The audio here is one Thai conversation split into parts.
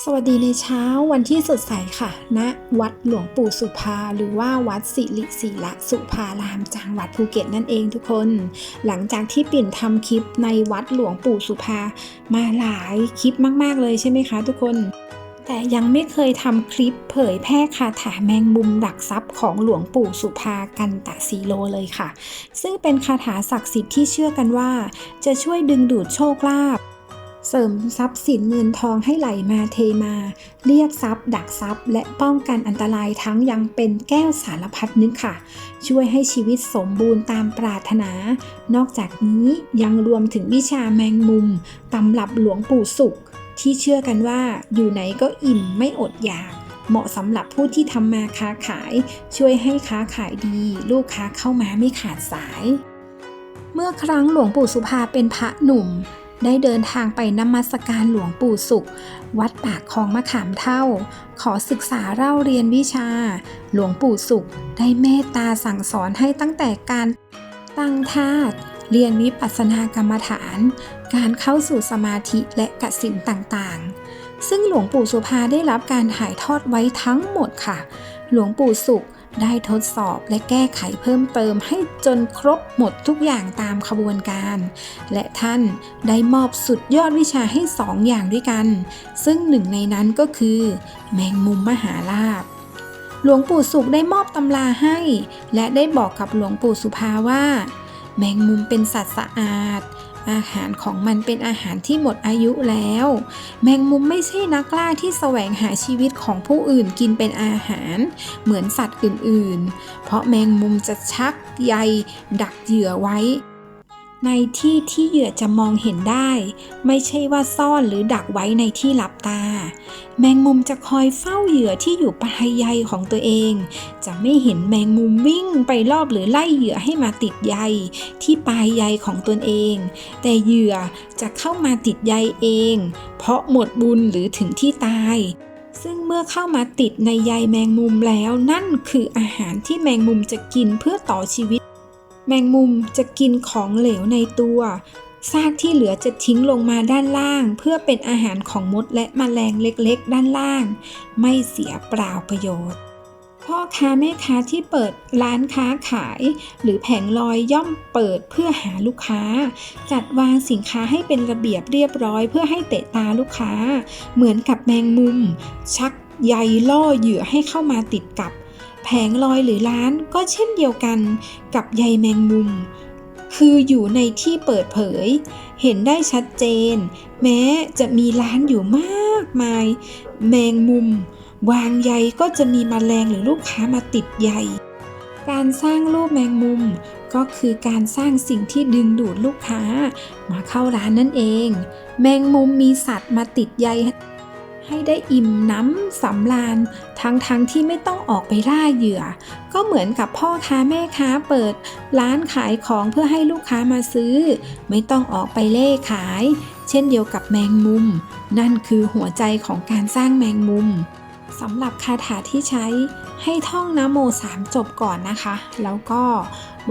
สวัสดีในเช้าวันที่สดใสค่ะณวัดหลวงปู่สุภา หรือว่าวัดสิริศิละสุภารามจังหวัดภูเก็ตนั่นเองทุกคน หลังจากที่ปิ่นทำคลิปในวัดหลวงปู่สุภา มาหลายคลิปมากๆเลยใช่ไหมคะทุกคนแต่ยังไม่เคยทำคลิปเผยแพร่คาถาแมงมุมดักทรัพย์ของหลวงปู่สุภากันตะสีโลเลยค่ะ ซึ่งเป็นคาถาศักดิ์สิทธิ์ที่เชื่อกันว่า จะช่วยดึงดูดโชคลาภ เสริมทรัพย์สินเงินทองให้ไหลมาเทมา เรียกทรัพย์ ดักทรัพย์ และป้องกันอันตรายทั้งยังเป็นแก้วสารพัดนึกค่ะ ช่วยให้ชีวิตสมบูรณ์ตามปรารถนา นอกจากนี้ยังรวมถึงวิชาแมงมุมตำรับหลวงปู่สุข ที่เชื่อกันว่าอยู่ไหนก็อิ่มไม่อดอยากเหมาะสำหรับผู้ที่ทำมาค้าขาย ช่วยให้ค้าขายดี ลูกค้าเข้ามาไม่ขาดสาย เมื่อครั้งหลวงปู่สุภาเป็นพระหนุ่ม ได้เดินทางไปนมัสการหลวงปู่สุข วัดปากคลองมะขามเท่า ขอศึกษาเล่าเรียนวิชา หลวงปู่สุข ได้เมตตาสั่งสอนให้ตั้งแต่การตั้งธาตุเรียนวิปัสสนากรรมฐาน การเข้าสู่สมาธิและกสินต่างๆ ซึ่งหลวงปู่สุภาได้รับการถ่ายทอดไว้ทั้งหมดค่ะ หลวงปู่สุข ได้ทดสอบและแก้ไขเพิ่มเติมให้จนครบหมดทุกอย่างตามขบวนการ และท่านได้มอบสุดยอดวิชาให้สองอย่างด้วยกัน ซึ่งหนึ่งในนั้นก็คือ แมงมุมมหาลาภหลวงปู่สุขได้มอบตำราให้ และได้บอกกับหลวงปู่สุภาว่า แมงมุมเป็นสัตว์สะอาด อาหารของมันเป็นอาหารที่หมดอายุแล้ว แมงมุมไม่ใช่นักล่าที่แสวงหาชีวิตของผู้อื่นกินเป็นอาหาร เหมือนสัตว์อื่นๆ เพราะแมงมุมจะชักใยดักเหยื่อไว้ ในที่ที่เหยื่อจะมองเห็นได้ ไม่ใช่ว่าซ่อนหรือดักไว้ในที่หลับตา แมงมุมจะคอยเฝ้าเหยื่อที่อยู่ปลายใยของตัวเอง จะไม่เห็นแมงมุมวิ่งไปรอบหรือไล่เหยื่อให้มาติดใยที่ปลายใยของตนเอง แต่เหยื่อจะเข้ามาติดใยเอง เพราะหมดบุญหรือถึงที่ตายซึ่งเมื่อเข้ามาติดในใยแมงมุมแล้ว นั่นคืออาหารที่แมงมุมจะกินเพื่อต่อชีวิต แมงมุมจะกินของเหลวในตัวซากที่เหลือจะทิ้งลงมาด้านล่าง เพื่อเป็นอาหารของมดและแมลงเล็กๆ ด้านล่าง ไม่เสียเปล่าประโยชน์ พ่อค้าแม่ค้าที่เปิดร้านค้าขาย หรือแผงลอยย่อมเปิดเพื่อหาลูกค้า จัดวางสินค้าให้เป็นระเบียบเรียบร้อยเพื่อให้เตะตาลูกค้า เหมือนกับแมงมุม ชักใยล่อเหยื่อให้เข้ามาติดกับ แผงลอยหรือร้านก็เช่นเดียวกันกับใยแมงมุม คืออยู่ในที่เปิดเผย เห็นได้ชัดเจน แม้จะมีร้านอยู่มากมาย แมงมุม วางใยก็จะมีมแมลงหรือลูกค้ามาติดใย การสร้างรูปแมงมุมก็คือการสร้างสิ่งที่ดึงดูดลูกค้า มาเข้าร้านนั่นเอง แมงมุมมีสัตว์มาติดใย ให้ได้อิ่มน้ำสำราญทั้งทั้งที่ไม่ต้องออกไปล่าเหยื่อ ก็เหมือนกับพ่อค้าแม่ค้าเปิด ร้านขายของเพื่อให้ลูกค้ามาซื้อ ไม่ต้องออกไปเล่ขาย เช่นเดียวกับแมงมุม นั่นคือหัวใจของการสร้างแมงมุมสำหรับคาถาที่ใช้ให้ท่องนะโมสามจบก่อนนะคะ แล้วก็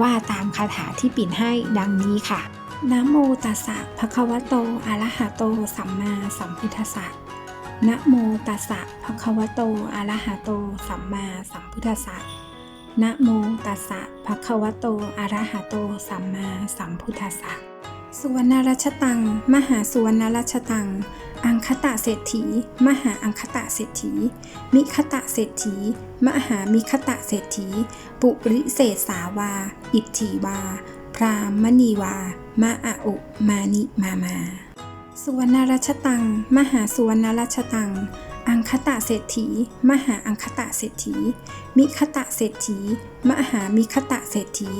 ว่าตามคาถาที่ปิ่นให้ดังนี้ค่ะนะโมตัสสะภะคะวะโตอะระหะโต สัมมาสัมพุทธัสสะ นะโมตัสสะภะคะวะโต อะระหะโต สัมมาสัมพุทธัสสะ นะโมตัสสะภะคะวะโต อะระหะโต สัมมาสัมพุทธัสสะ สุวรรณรัชตัง มหาสุวรรณรัชตัง อังคตะเศรษฐี มหาอังคตะเศรษฐี มิคตะเศรษฐี มหามิคตะเศรษฐี ปุริเศษสาวา อิทธิวา พรามณีวามาอะอุมานิมามา สุวรรณรัชตัง มหาสุวรรณรัชตัง อังคตะเศรษฐี มหาอังคตะเศรษฐี มิคตะเศรษฐี มหามิคตะเศรษฐี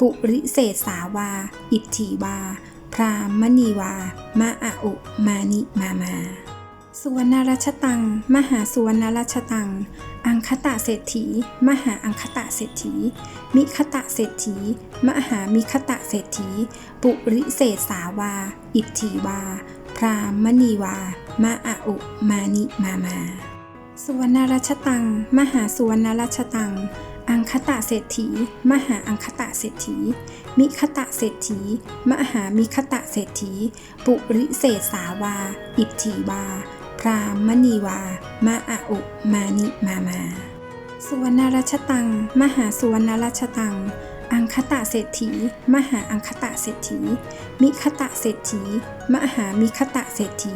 ปุริเศษสาวา อิทธิวา พรามณีวา มาอะอุ มานิมามา สุวรรณรัชตัง มหาสุวรรณรัชตัง อังคตะเศรษฐี มหาอังคตะเศรษฐี มิคตะเศรษฐี มหามิคตะเศรษฐี ปุริเศษสาวา อิทธิวา พรามมณีวา มาอะอุ มานิมามา สุวรรณรัชตัง มหาสุวรรณรัชตัง อังคตะเศรษฐี มหาอังคตะเศรษฐี มิคตะเศรษฐี มหามิคตะเศรษฐี ปุริเศษสาวา อิทธิวา พรามมณีวา มาอะอุ มานิมามา สุวรรณรัชตัง มหาสุวรรณรัชตัง อังคตะเศรษฐี มหาอังคตะเศรษฐี มิคตะเศรษฐี มหามิคตะเศรษฐี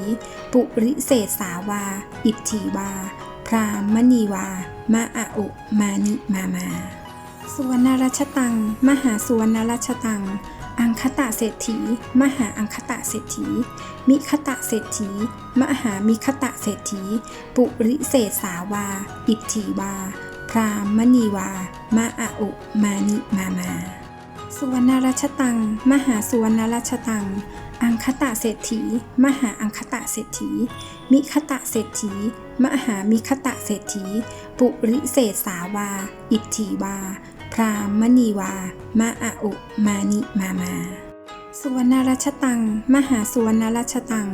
ปุริเศษสาวา อิทธีวา พรามณีวา มาอะอุมานิมามา สุวรรณรัชตัง มหาสุวรรณรัชตัง อังคตะเศรษฐี มหาอังคตะเศรษฐี มิคตะเศรษฐี มหามิคตะเศรษฐี ปุริเศษสาวา อิทธีวา พรามมณีวา มาอะอุ มานิมามา สุวรรณรัชตัง มหาสุวรรณรัชตัง อังคตะเศรษฐี มหาอังคตะเศรษฐี มิคตะเศรษฐี มหามิคตะเศรษฐี ปุริเศษสาวา อิทธีวา พรามมณีวา มาอะอุ มานิมามา สุวรรณรัชตัง มหาสุวรรณรัชตัง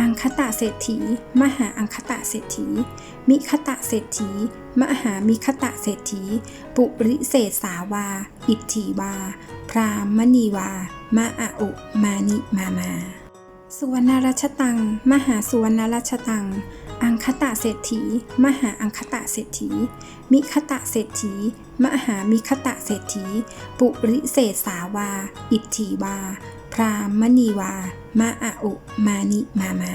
อังคตะเศรษฐี มหาอังคตะเศรษฐี มิคตะเศรษฐี มหามิคตะเศรษฐี ปุริเศษสาวา อิทธีวา พรามณีวามาอะอุมานิมามา สุวรรณรัชตัง มหาสุวรรณรัชตัง อังคตะเศรษฐี มหาอังคตะเศรษฐี มิคตะเศรษฐี มหามิคตะเศรษฐี ปุริเศษสาวา อิทธีวา พรามมณีวามาอะอุ มานิ มามา